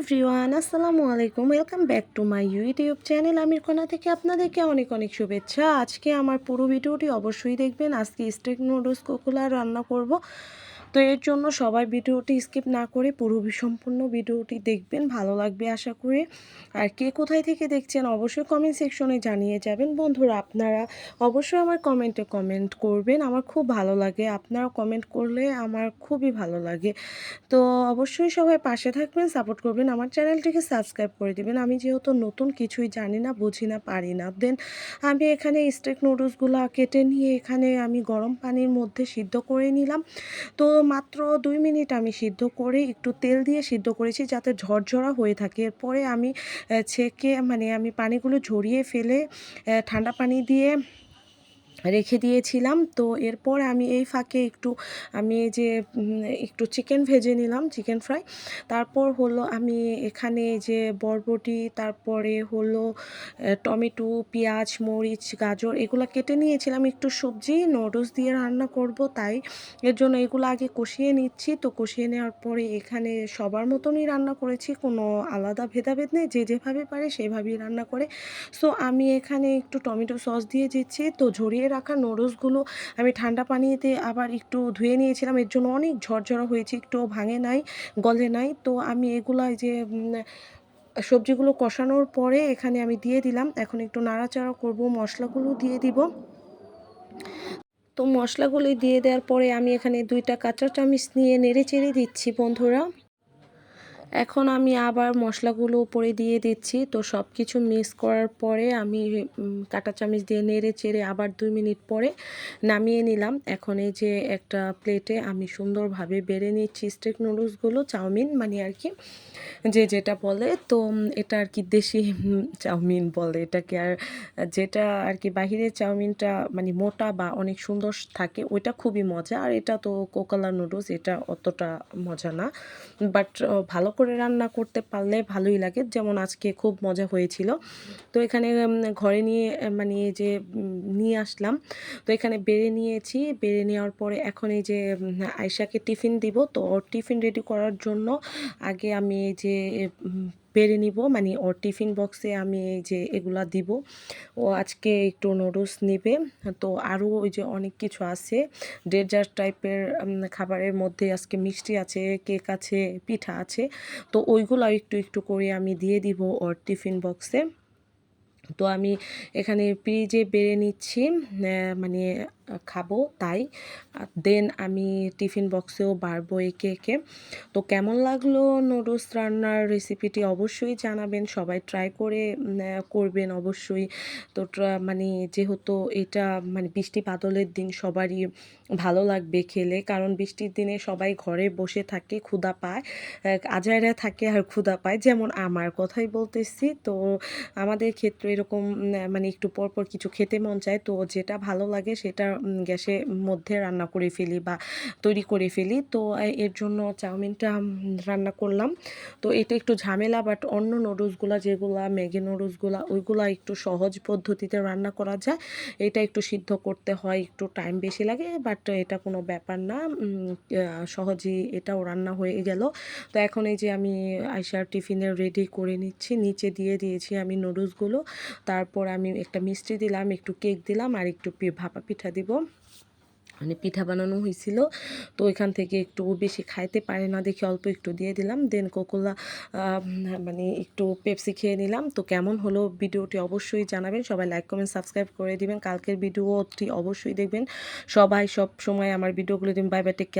Everyone, আসসালামু আলাইকুম। Welcome back to my YouTube channel Amir কোনা থেকে আপনাদেরকে অনেক অনেক শুভেচ্ছা। আজকে আমার পুরো ভিডিওটি অবশ্যই দেখবেন। আজকে স্টেক নুডলস কোকুলা রান্না করব। তো এর জন্য সবাই ভিডিওটি স্কিপ না করে পুরো সম্পূর্ণ ভিডিওটি দেখবেন, ভালো লাগবে আশা করি। আর কে কোথায় থেকে দেখছেন অবশ্যই কমেন্ট সেকশনে জানিয়ে যাবেন। বন্ধুরা, আপনারা অবশ্যই আমার কমেন্টে কমেন্ট করবেন। আমার খুব ভালো লাগে। আপনারা কমেন্ট করলে আমার খুবই ভালো লাগে। তো অবশ্যই সবাই পাশে থাকবেন সাপোর্ট করবেন। আমার চ্যানেলটিকে সাবস্ক্রাইব করে দিবেন। আমি যেহেতু নতুন, কিছুই জানি না, বুঝি না, পারি না। দেন আমি এখানে স্টেক নুডলসগুলো কেটে নিয়ে এখানে আমি গরম পানির মধ্যে সিদ্ধ করে নিলাম। তো মাত্র দুই মিনিট আমি সিদ্ধ করে একটু তেল দিয়ে সিদ্ধ করেছি যাতে ঝরঝরা হয়ে থাকে। এরপরে আমি ছেঁকে মানে আমি পানিগুলো ঝরিয়ে ফেলে ঠান্ডা পানি দিয়ে রেখে দিয়েছিলাম। তো এরপর আমি এই ফাঁকে একটু, আমি যে একটু চিকেন ভেজে নিলাম চিকেন ফ্রাই তারপর হলো আমি এখানে যে বরবটি, তারপরে হলো টমেটো, পেঁয়াজ, মরিচ, গাজর এগুলো কেটে নিয়েছিলাম। একটু সবজি নুডলস দিয়ে রান্না করব, তাই এর জন্য এগুলো আগে কষিয়ে নিচ্ছি। তো কষিয়ে নেওয়ার পরে এখানে সবার মতনই রান্না করেছি, কোনো আলাদা ভেদাভেদ নেই। যে যেভাবে পারে সেভাবেই রান্না করে। সো আমি এখানে একটু টমেটো সস দিয়ে দিচ্ছি। তো ঝরিয়ে রাখা নুডলসগুলো আমি ঠান্ডা পানিতে আবার একটু ধুয়ে নিয়েছিলাম। এর জন্য অনেক ঝরঝরা হয়েছে, একটু ভাঙে নাই, গলে নাই। তো আমি এগুলো যে সবজিগুলো কষানোর পরে এখানে আমি দিয়ে দিলাম। এখন একটু নাড়াচাড়া করব, মশলাগুলো দিয়ে দিব। তো মশলাগুলো দিয়ে দেওয়ার পরে আমি এখানে দুইটা কাঁচা চামচ নিয়ে নেড়ে চেড়ে দিচ্ছি বন্ধুরা। এখন আমি আবার মশলাগুলো উপরে দিয়ে দিচ্ছি। তো সব কিছু মিক্স করার পরে আমি কাঁটা চামচ দিয়ে নেড়ে চেড়ে আবার দুই মিনিট পরে নামিয়ে নিলাম। এখন এই যে একটা প্লেটে আমি সুন্দরভাবে বেড়ে নিচ্ছি স্টেক নুডলসগুলো চাউমিন মানে আর কি, যে যেটা বলে। তো এটা আর কি দেশি চাউমিন বলে এটাকে। আর যেটা আর কি বাহিরের চাউমিনটা মানে মোটা বা অনেক সুন্দর থাকে, ওইটা খুবই মজা। আর এটা তো কোকালা নুডলস এটা অতটা মজা না। বাট ভালো করে রান্না করতে পারলে ভালোই লাগে। যেমন আজকে খুব মজা হয়েছিল। তো এখানে ঘরে নিয়ে মানে যে নিয়ে আসলাম। তো এখানে বেড়ে নিয়েছি। বেড়ে নেওয়ার পরে এখন এই যে আয়সাকে টিফিন দিব। তো টিফিন রেডি করার জন্য আগে আমি এই যে বেড়ে নিব মানে ওর টিফিন বক্সে আমি এই যে এগুলা দিব। ও আজকে একটু নুডলস নেবে। তো আরও ওই যে অনেক কিছু আছে। ডেজার্ট টাইপের খাবারের মধ্যে আজকে মিষ্টি আছে, কেক আছে, পিঠা আছে। তো ওইগুলো একটু একটু করে আমি দিয়ে দিব ওর টিফিন বক্সে। তো আমি এখানে ফ্রিজে বেড়ে নিচ্ছি মানে খাব, তাই। দেন আমি টিফিন বক্সেও বাড়বো এই একে। তো কেমন লাগল নুডলস রান্নার রেসিপিটি অবশ্যই জানাবেন। সবাই ট্রাই করে করবেন অবশ্যই। তো মানে যেহেতু এটা মানে বৃষ্টি বাদলের দিন সবারই ভালো লাগবে খেলে। কারণ বৃষ্টির দিনে সবাই ঘরে বসে থাকে, ক্ষুধা পায়। আজায়রা থাকে আর ক্ষুধা পায়, যেমন আমার কথাই বলতেছি। তো আমাদের ক্ষেত্রে এরকম মানে একটু পর পর কিছু খেতে মন চায়, তো যেটা ভালো লাগে সেটা উম, গ্যাসের মধ্যে রান্না করে ফেলি বা তৈরি করে ফেলি। তো এর জন্য চাউমিনটা রান্না করলাম। তো এটা একটু ঝামেলা বাট অন্য নুডলসগুলো যেগুলা ম্যাগি নুডলসগুলা ওইগুলো একটু সহজ পদ্ধতিতে রান্না করা যায়। এটা একটু সিদ্ধ করতে হয় একটু টাইম বেশি লাগে বাট এটা কোনো ব্যাপার না। সহজেই এটাও রান্না হয়ে গেল। তো এখন এই যে আমি আইসার টিফিনে রেডি করে নিচ্ছি নিচে দিয়ে দিয়েছি আমি নুডলসগুলো তারপর আমি একটা মিষ্টি দিলাম একটু কেক দিলাম আর একটু ভাপা পিঠা দিব। মানে পিঠা বানানো হয়েছিল। তো এখান থেকে একটু বেশি খাইতে পারে না দেখে অল্প একটু দিয়ে দিলাম। দেন কোকোলা মানে একটু পেপসি খেয়ে নিলাম। তো কেমন হলো ভিডিওটি অবশ্যই জানাবেন। সবাই লাইক কমেন্ট সাবস্ক্রাইব করে দিবেন। কালকের ভিডিওটি অবশ্যই দেখবেন। সবাই সব সময় আমার ভিডিওগুলো দিন বাই বাই টেক